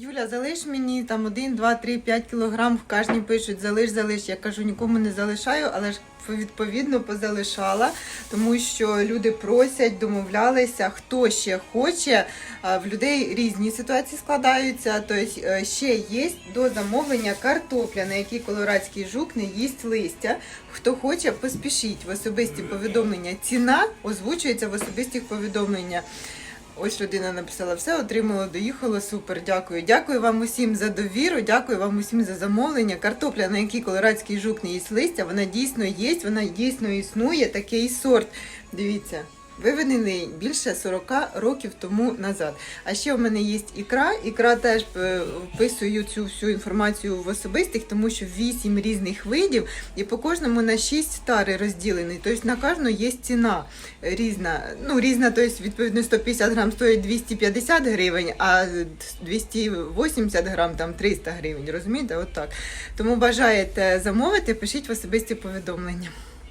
Юля, залиш мені там 1, 2, 3, 5 кілограм. Кожні пишуть, залиш, залиш. Я кажу, нікому не залишаю, але ж відповідно позалишала, тому що люди просять, домовлялися, хто ще хоче. В людей різні ситуації складаються. Тобто е, ще є до замовлення картопля, на якій колорадський жук не їсть листя. Хто хоче, поспішіть в особисті повідомлення. Ціна озвучується в особистих повідомленнях. Ось людина написала все, отримала, доїхала. Супер, дякую. Дякую вам усім за довіру, дякую вам усім за замовлення. Картопля, на якій колорадський жук не їсть листя, вона дійсно є, вона дійсно існує, такий сорт. Дивіться. Виведений більше 40 років тому назад. А ще в мене є ікра. Ікра теж е, вписую цю всю інформацію в особистих, тому що 8 різних видів, і по кожному на 6 тари розділений. Тобто на кожну є ціна різна. Ну, різна, тобто, відповідно, 150 грам стоїть 250 гривень, а 280 грам там 300 гривень. Розумієте? От так. Тому бажаєте замовити, пишіть в особисті повідомлення.